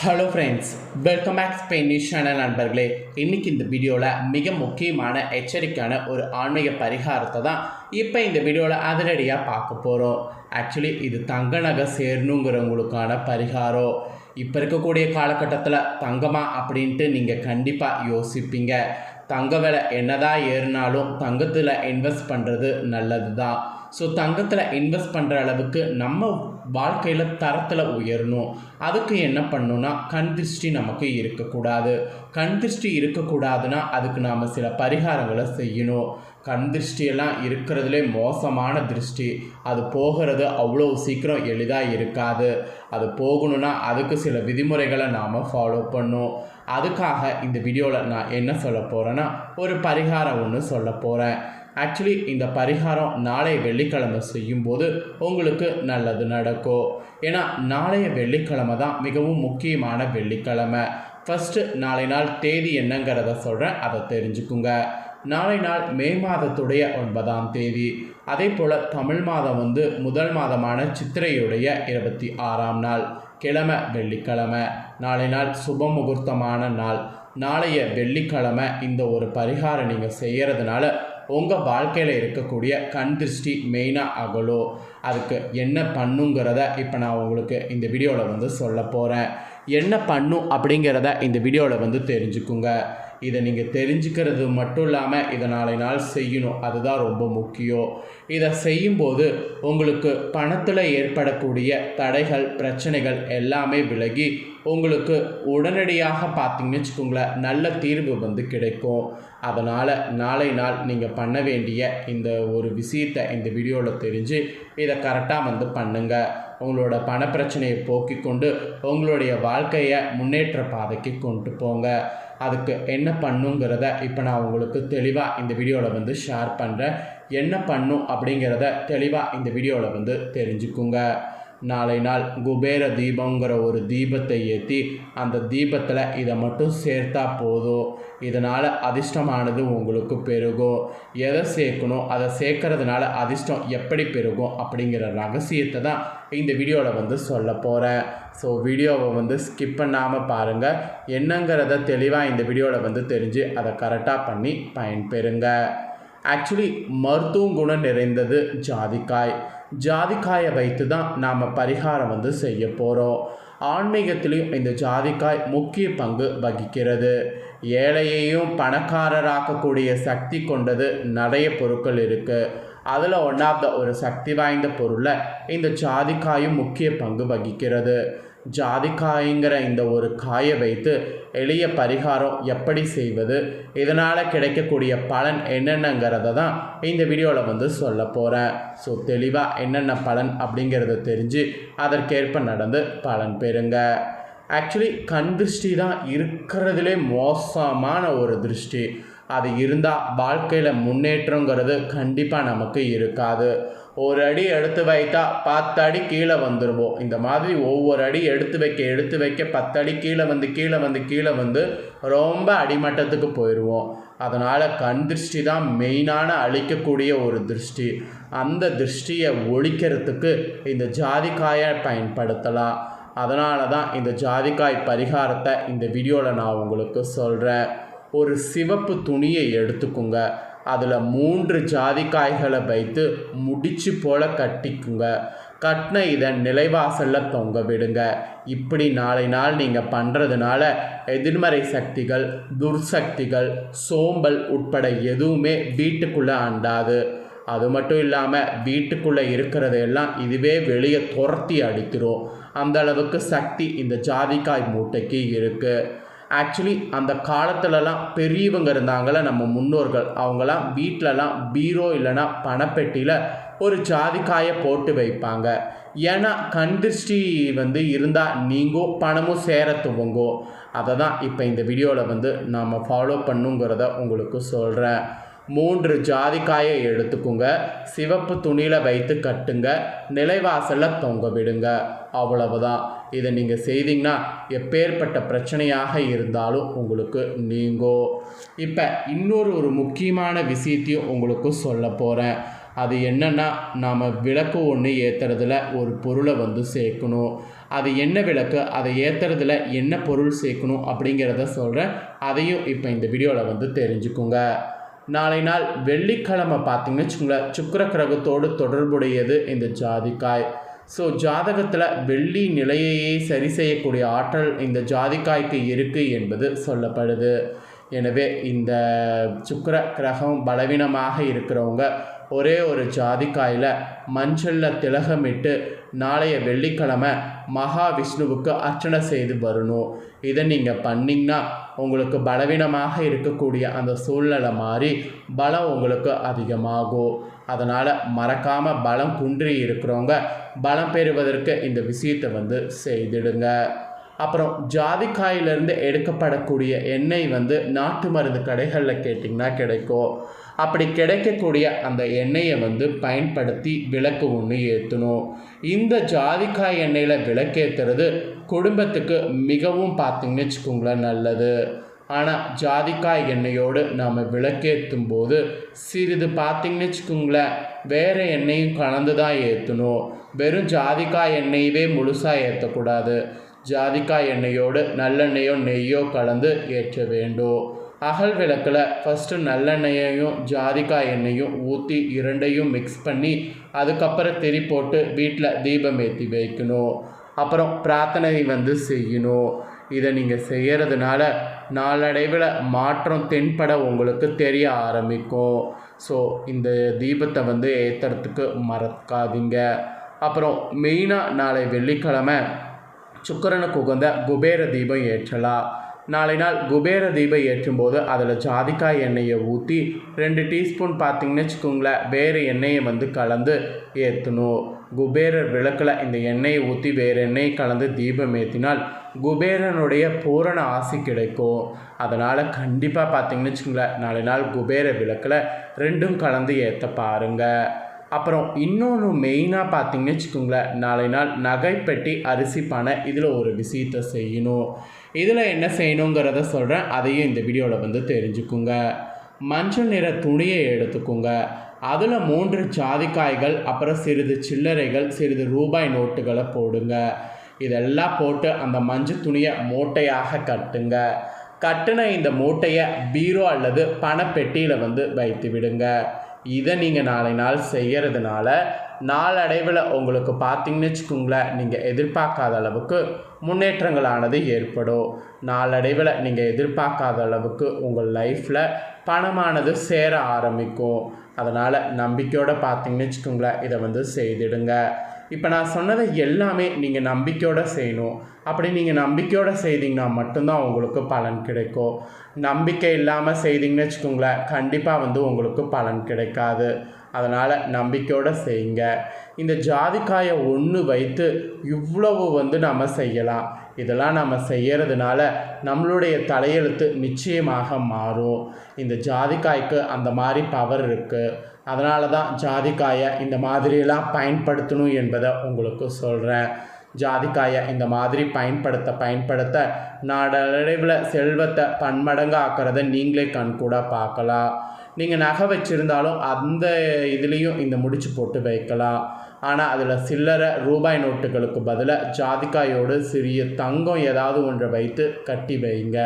Hello friends welcome back Spanish channel நண்பர்களே. இன்னைக்கு இந்த வீடியோவில் மிக முக்கியமான எச்சரிக்கையான ஒரு ஆன்மீக பரிகாரத்தை தான் இப்போ இந்த வீடியோவில் அதிரடியாக பார்க்க போகிறோம் ஆக்சுவலி இது தங்க நகை சேரணுங்கிறவங்களுக்கான பரிகாரம். இப்போ இருக்கக்கூடிய காலகட்டத்தில் தங்கமா அப்படின்ட்டு நீங்கள் கண்டிப்பாக யோசிப்பீங்க. தங்க விலை என்னதான் ஏறினாலும் தங்கத்தில் இன்வெஸ்ட் பண்ணுறது நல்லது தான் ஸோ தங்கத்தில் இன்வெஸ்ட் பண்ணுற அளவுக்கு நம்ம வாழ்க்கையில் தரத்தில் உயரணும். அதுக்கு என்ன பண்ணணும்னா கண் திருஷ்டி நமக்கு இருக்கக்கூடாது. கண் திருஷ்டி இருக்கக்கூடாதுன்னா அதுக்கு நாம் சில பரிகாரங்களை செய்யணும். கண் திருஷ்டியெல்லாம் இருக்கிறதுலே மோசமான திருஷ்டி. அது போகிறது அவ்வளோ சீக்கிரம் எளிதாக இருக்காது. அது போகணும்னா அதுக்கு சில விதிமுறைகளை நாம் ஃபாலோ பண்ணும். அதுக்காக இந்த வீடியோவில் நான் என்ன சொல்ல போகிறேன்னா ஒரு பரிகாரம் ஒன்று சொல்ல போகிறேன் ஆக்சுவலி இந்த பரிகாரம் நாளைய வெள்ளிக்கிழமை செய்யும்போது உங்களுக்கு நல்லது நடக்கும். ஏன்னா நாளைய வெள்ளிக்கிழமை தான் மிகவும் முக்கியமான வெள்ளிக்கிழமை. ஃபஸ்ட்டு நாளை நாள் தேதி என்னங்கிறத சொல்கிறேன் அதை தெரிஞ்சுக்குங்க. நாளை நாள் மே மாதத்துடைய ஒன்பதாம் தேதி. அதே போல் தமிழ் மாதம் வந்து முதல் மாதமான சித்திரையுடைய இருபத்தி ஆறாம் நாள் கிழமை வெள்ளிக்கிழமை. நாளை நாள் சுப முகூர்த்தமான நாள். நாளைய வெள்ளிக்கிழமை இந்த ஒரு பரிகாரம் நீங்கள் செய்கிறதுனால உங்கள் வாழ்க்கையில் இருக்கக்கூடிய கண் திருஷ்டி மெயினாக அகலோ அதுக்கு என்ன பண்ணுங்கிறத இப்போ நான் உங்களுக்கு இந்த வீடியோவில் வந்து சொல்ல போகிறேன் என்ன பண்ணும் அப்படிங்கிறத இந்த வீடியோவில் வந்து தெரிஞ்சுக்குங்க. இதை நீங்கள் தெரிஞ்சுக்கிறது மட்டும் இல்லாமல் இதை நாளை நாள் செய்யணும். அதுதான் ரொம்ப முக்கியம். இதை செய்யும்போது உங்களுக்கு பணத்தில் ஏற்படக்கூடிய தடைகள் பிரச்சனைகள் எல்லாமே விலகி உங்களுக்கு உடனடியாக பார்த்தீங்கன்னு வச்சுக்கோங்களேன் நல்ல தீர்வு வந்து கிடைக்கும். அதனால் நாளை நாள் நீங்கள் பண்ண வேண்டிய இந்த ஒரு விஷயத்தை இந்த வீடியோவில் தெரிஞ்சு இதை கரெக்டாக வந்து பண்ணுங்கள் உங்களோட பணப்பிரச்சனையை போக்கிக் கொண்டு உங்களுடைய வாழ்க்கையை முன்னேற்ற பாதைக்கு கொண்டு போங்க. அதுக்கு என்ன பண்ணுங்கிறத இப்போ நான் உங்களுக்கு தெளிவாக இந்த வீடியோவில் வந்து ஷேர் பண்ணுறேன் என்ன பண்ணும் அப்படிங்கிறத தெளிவாக இந்த வீடியோவில் வந்து தெரிஞ்சுக்குங்க. நாளை நாள் குபேர தீபங்கிற ஒரு தீபத்தை ஏற்றி அந்த தீபத்தில் இதை மட்டும் சேர்த்தா போதும். இதனால் அதிர்ஷ்டமானது உங்களுக்கு பெருகும். எதை சேர்க்கணும் அதை சேர்க்கறதுனால அதிர்ஷ்டம் எப்படி பெருகும் அப்படிங்கிற ரகசியத்தை தான் இந்த வீடியோவில் வந்து சொல்ல போகிறேன் ஸோ வீடியோவை வந்து ஸ்கிப் பண்ணாமல் பாருங்கள் என்னங்கிறத தெளிவாக இந்த வீடியோவில் வந்து தெரிஞ்சு அதை கரெக்டாக பண்ணி பயன்பெறுங்க. ஆக்சுவலி மருத்துவ குணம் நிறைந்தது ஜாதிக்காய். ஜாதிக்காயை வைத்து தான் நாம் பரிகாரம் வந்து செய்ய போகிறோம் ஆன்மீகத்திலையும் இந்த ஜாதிக்காய் முக்கிய பங்கு வகிக்கிறது. ஏழையையும் பணக்காரராக்கக்கூடிய சக்தி கொண்டது நிறைய பொருட்கள் இருக்குது அதில் ஒன் ஆஃப் த ஒரு சக்தி வாய்ந்த பொருளில் இந்த ஜாதிக்காயும் முக்கிய பங்கு வகிக்கிறது. ஜாதிக்காய்ங்கிற இந்த ஒரு காயை வைத்து எளிய பரிகாரம் எப்படி செய்வது இதனால் கிடைக்கக்கூடிய பலன் என்னென்னங்கிறத தான் இந்த வீடியோவில் வந்து சொல்ல போகிறேன் ஸோ தெளிவாக என்னென்ன பலன் அப்படிங்கிறத தெரிஞ்சு அதற்கேற்ப நடந்து பலன் பெறுங்க. ஆக்சுவலி கண் திருஷ்டி தான் இருக்கிறதுலே மோசமான ஒரு திருஷ்டி. அது இருந்தால் வாழ்க்கையில் முன்னேற்றங்கிறது கண்டிப்பாக நமக்கு இருக்காது. ஒரு அடி எடுத்து வைத்தா பத்து அடி கீழே வந்துடுவோம் இந்த மாதிரி ஒவ்வொரு அடி எடுத்து வைக்க எடுத்து வைக்க பத்து அடி கீழே வந்து கீழே வந்து கீழே வந்து ரொம்ப அடிமட்டத்துக்கு போயிடுவோம் அதனால் கண் திருஷ்டி தான் மெயினான அழிக்கக்கூடிய ஒரு திருஷ்டி. அந்த திருஷ்டியை ஒழிக்கிறதுக்கு இந்த ஜாதிக்காயை பயன்படுத்தலாம். அதனால தான் இந்த ஜாதிக்காய் பரிகாரத்தை இந்த வீடியோவில் நான் உங்களுக்கு சொல்கிறேன் ஒரு சிவப்பு துணியை எடுத்துக்குங்க. அதில் மூன்று ஜாதிக்காய்களை வைத்து முடிச்சு போல கட்டிக்குங்க. கட்டின இதை நிலைவாசலில் தொங்க விடுங்க. இப்படி நாளை நாள் நீங்கள் பண்ணுறதுனால எதிர்மறை சக்திகள் துர்சக்திகள் சோம்பல் உட்பட எதுவுமே வீட்டுக்குள்ளே அண்டாது. அது மட்டும் இல்லாமல் வீட்டுக்குள்ளே இருக்கிறதையெல்லாம் இதுவே வெளியே துரத்தி அடிக்கிறோம் அந்த அளவுக்கு சக்தி இந்த ஜாதிக்காய் மூட்டைக்கு இருக்குது ஆக்சுவலி அந்த காலத்துலலாம் பெரியவங்க இருந்தாங்கள நம்ம முன்னோர்கள். அவங்களாம் வீட்டிலலாம் பீரோ இல்லைன்னா பணப்பெட்டியில் ஒரு ஜாதிக்காயை போட்டு வைப்பாங்க. ஏன்னா கண் வந்து இருந்தால் நீங்கள் பணமும் சேர துவங்கும் அதை தான் இப்போ இந்த வீடியோவில் வந்து நாம் ஃபாலோ பண்ணுங்கிறத உங்களுக்கு சொல்கிறேன் மூன்று ஜாதிக்காயை எடுத்துக்குங்க. சிவப்பு துணியில் வைத்து கட்டுங்க. நிலைவாசலில் தொங்க விடுங்க. அவ்வளவுதான். இதை நீங்கள் செய்தீங்கன்னா எப்பேற்பட்ட பிரச்சனையாக இருந்தாலும் உங்களுக்கு நீங்கோ. இப்போ இன்னொரு ஒரு முக்கியமான விஷயத்தையும் உங்களுக்கு சொல்ல போகிறேன் அது என்னென்னா நாம் விளக்கு ஒன்று ஏற்றுறதுல ஒரு பொருளை வந்து சேர்க்கணும். அது என்ன விளக்கு? அதை ஏற்றுறதுல என்ன பொருள் சேர்க்கணும் அப்படிங்கிறத சொல்கிறேன் அதையும் இப்போ இந்த வீடியோவில் வந்து தெரிஞ்சுக்குங்க. நாளை நாள் வெள்ளிக்கிழமை பார்த்தீங்கன்னு வச்சுக்கோங்களேன் சுக்கர கிரகத்தோடு தொடர்புடையது இந்த ஜாதிக்காய். ஸோ ஜாதகத்தில் வெள்ளி நிலையையே சரி செய்யக்கூடிய ஆற்றல் இந்த ஜாதிக்காய்க்கு இருக்குது என்பது சொல்லப்படுது. எனவே இந்த சுக்கர கிரகம் பலவீனமாக இருக்கிறவங்க ஒரே ஒரு ஜாதிக்காயில் மஞ்சளில் திலகமிட்டு நாளைய வெள்ளிக்கிழமை மகாவிஷ்ணுவுக்கு அர்ச்சனை செய்து வரணும். இதை நீங்கள் பண்ணிங்கன்னா உங்களுக்கு பலவீனமாக இருக்கக்கூடிய அந்த சூழ்நிலை மாறி பலம் உங்களுக்கு அதிகமாகும். அதனால் மறக்காமல் பலம் குன்றி இருக்கிறவங்க பலம் பெறுவதற்கு இந்த விஷயத்தை வந்து செய்திடுங்க. அப்புறம் ஜாதிக்காயிலிருந்து எடுக்கப்படக்கூடிய எண்ணெய் வந்து நாட்டு மருந்து கடைகளில் கேட்டிங்கன்னா கிடைக்கும். அப்படி கிடைக்கக்கூடிய அந்த எண்ணெயை வந்து பயன்படுத்தி விளக்கு ஒன்று ஏற்றணும் இந்த ஜாதிக்காய் எண்ணெயில் விளக்கேற்றுறது குடும்பத்துக்கு மிகவும் பார்த்தீங்கன்னு வச்சுக்கோங்களேன் நல்லது. ஆனால் ஜாதிக்காய் எண்ணெயோடு நாம் விளக்கேற்றும் போது சிறிது பார்த்தீங்கன்னு வச்சுக்கோங்களேன் வேறு எண்ணெயும் கலந்து தான் ஏற்றணும் வெறும் ஜாதிக்காய் எண்ணெயவே முழுசாக ஏற்றக்கூடாது ஜாதிக்காய் எண்ணெயோடு நல்லெண்ணெயோ நெய்யோ கலந்து ஏற்ற வேண்டும். அகல் விளக்கில் ஃபஸ்ட்டு நல்லெண்ணெயையும் ஜாதிக்காய் எண்ணெயும் ஊற்றி இரண்டையும் மிக்ஸ் பண்ணி அதுக்கப்புறம் திரி போட்டு வீட்டில் தீபம் ஏற்றி வைக்கணும். அப்புறம் பிரார்த்தனை வந்து செய்யணும். இதை நீங்கள் செய்கிறதுனால நாளடைவில் மாற்றம் தென்பட உங்களுக்கு தெரிய ஆரம்பிக்கும். ஸோ இந்த தீபத்தை வந்து ஏற்றுறதுக்கு மறக்காதீங்க. அப்புறம் மெயினாக நாளை வெள்ளிக்கிழமை சுக்கரனுக்கு உகந்த குபேர தீபம் ஏற்றலாம். நாளை நாள் குபேர தீபம் ஏற்றும்போது அதில் ஜாதிக்காய் எண்ணெயை ஊற்றி ரெண்டு டீஸ்பூன் பார்த்திங்கன்னு வச்சுக்கோங்களேன் வேறு எண்ணெயை வந்து கலந்து ஏற்றணும். குபேரர் விளக்கில் இந்த எண்ணெயை ஊற்றி வேறு எண்ணெயை கலந்து தீபம் ஏற்றினால் குபேரனுடைய பூரண ஆசி கிடைக்கும். அதனால் கண்டிப்பாக பார்த்திங்கன்னு வச்சுக்கோங்களேன் நாளை நாள் குபேர விளக்கில் ரெண்டும் கலந்து ஏற்ற பாருங்கள் அப்புறம் இன்னொன்று மெயினாக பார்த்தீங்கன்னு வச்சுக்கோங்களேன் நாளை நாள் நகைப்பெட்டி அரிசி பானை இதில் ஒரு விஷயத்தை செய்யணும். இதில் என்ன செய்யணுங்கிறத சொல்கிறேன். அதையும் இந்த வீடியோவில் வந்து தெரிஞ்சுக்குங்க. மஞ்சள் நிற துணியை எடுத்துக்கோங்க. அதில் மூன்று ஜாதிக்காய்கள் அப்புறம் சிறிது சில்லறைகள் சிறிது ரூபாய் நோட்டுகளை போடுங்க. இதெல்லாம் போட்டு அந்த மஞ்சள் துணியை மூட்டையாக கட்டுங்க. கட்டின இந்த மூட்டையை பீரோ அல்லது பணப்பெட்டியில் வந்து வைத்து விடுங்க. இதை நீங்கள் நாளை நாள் செய்கிறதுனால நாளடைவில் உங்களுக்கு பார்த்தீங்கன்னு வச்சுக்கோங்களேன் நீங்கள் எதிர்பார்க்காத அளவுக்கு முன்னேற்றங்களானது ஏற்படும். நாளடைவில் நீங்கள் எதிர்பார்க்காத அளவுக்கு உங்கள் லைஃப்பில் பணமானது சேர ஆரம்பிக்கும். அதனால் நம்பிக்கையோடு பார்த்தீங்கன்னு வச்சுக்கோங்களேன் இதை வந்து செய்திடுங்க. இப்போ நான் சொன்னதை எல்லாமே நீங்கள் நம்பிக்கையோடு செய்யணும். அப்படி நீங்கள் நம்பிக்கையோடு செய்தீங்கன்னா மட்டும்தான் உங்களுக்கு பலன் கிடைக்கும். நம்பிக்கை இல்லாமல் செய்தீங்கன்னு வச்சுக்கோங்களேன் கண்டிப்பாக வந்து உங்களுக்கு பலன் கிடைக்காது. அதனால் நம்பிக்கையோடு செய்யுங்க. இந்த ஜாதிக்காயை ஒன்று வைத்து இவ்வளவு வந்து நம்ம செய்யலாம். இதெல்லாம் நம்ம செய்கிறதுனால நம்மளுடைய தலையெழுத்து நிச்சயமாக மாறும். இந்த ஜாதிக்காய்க்கு அந்த மாதிரி பவர் இருக்குது அதனால தான் ஜாதிக்காயை இந்த மாதிரியெல்லாம் பயன்படுத்தணும் என்பதை உங்களுக்கு சொல்கிறேன் ஜாதிக்காயை இந்த மாதிரி பயன்படுத்த பயன்படுத்த நாடளவில் செல்வத்தை பன்மடங்கு ஆக்கிறத நீங்களே கண்கூட பார்க்கலாம். நீங்கள் நகை வச்சுருந்தாலும் அந்த இதுலேயும் இந்த முடிச்சு போட்டு வைக்கலாம். ஆனால் அதில் சில்லறை ரூபாய் நோட்டுகளுக்கு பதிலாக ஜாதிக்காயோடு சிறிய தங்கம் ஏதாவது ஒன்றை வைத்து கட்டி வைங்க.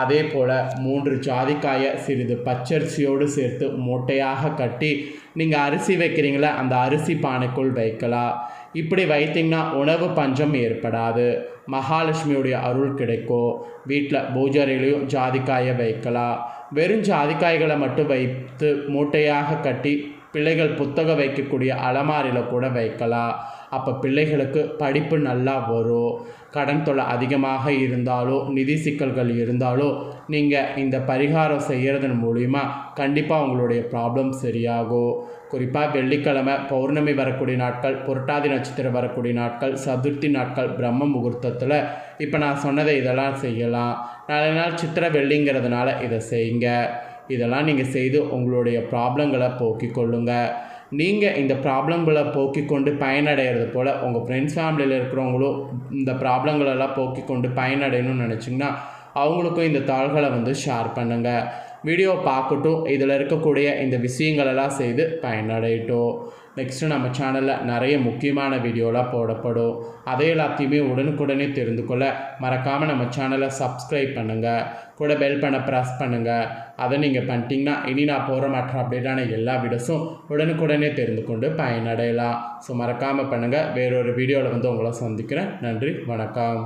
அதே போல் மூன்று ஜாதிக்காயை சிறிது பச்சரிசியோடு சேர்த்து மூட்டையாக கட்டி நீங்கள் அரிசி வைக்கிறீங்களே அந்த அரிசி பானைக்குள் வைக்கலாம் இப்படி வைத்திங்கன்னா உணவு பஞ்சம் ஏற்படாது. மகாலட்சுமியுடைய அருள் கிடைக்கும் வீட்டில் பூஜாரிலையும் ஜாதிக்காயை வைக்கலாம் வெறும் ஜாதிக்காய்களை மட்டும் வைத்து மூட்டையாக கட்டி பிள்ளைகள் புத்தகம் வைக்கக்கூடிய அலமாரியில் கூட வைக்கலாம் அப்போ பிள்ளைகளுக்கு படிப்பு நல்லா வரும். கடன் தொல்லை அதிகமாக இருந்தாலோ நிதி சிக்கல்கள் இருந்தாலோ நீங்கள் இந்த பரிகாரம் செய்கிறதன் மூலிமா கண்டிப்பாக உங்களுடைய ப்ராப்ளம் சரியாகும். குறிப்பாக வெள்ளிக்கிழமை பௌர்ணமி வரக்கூடிய நாட்கள் புரட்டாதி நட்சத்திரம் வரக்கூடிய நாட்கள் சதுர்த்தி நாட்கள் பிரம்ம முகூர்த்தத்தில் இப்போ நான் சொன்னதை இதெல்லாம் செய்யலாம். நாளை நாள் சித்திர வெள்ளிங்கிறதுனால இதை செய்யுங்க. இதெல்லாம் நீங்கள் செய்து உங்களுடைய ப்ராப்ளங்களை போக்கிக் கொள்ளுங்கள் நீங்கள் இந்த ப்ராப்ளங்களை போக்கி கொண்டு பயனடைகிறது போல் உங்கள் ஃப்ரெண்ட்ஸ் ஃபேமிலியில் இருக்கிறவங்களும் இந்த ப்ராப்ளங்களெல்லாம் போக்கிக் கொண்டு பயனடையணும்னு நினச்சிங்கன்னா அவங்களுக்கும் இந்த தாள்களை வந்து ஷேர் பண்ணுங்கள் வீடியோ பார்க்கட்டும் இதில் இருக்கக்கூடிய இந்த விஷயங்களெல்லாம் செய்து பயனடையட்டும். நெக்ஸ்ட்டு நம்ம சேனலில் நிறைய முக்கியமான வீடியோலாம் போடப்படும். அதை எல்லாத்தையுமே உடனுக்குடனே தெரிந்து கொள்ள மறக்காமல் நம்ம சேனலை சப்ஸ்கிரைப் பண்ணுங்கள் கூட பெல் பண்ண ப்ரெஸ் பண்ணுங்கள் அதை நீங்கள் பண்ணிட்டீங்கன்னா இனி நான் போகிற மற்ற அப்டேட்டான எல்லா வீடியோஸும் உடனுக்குடனே தெரிந்து கொண்டு பயனடையலாம். ஸோ மறக்காமல் பண்ணுங்கள் வேறொரு வீடியோவில் வந்து உங்களை சந்திக்கிறேன். நன்றி. வணக்கம்.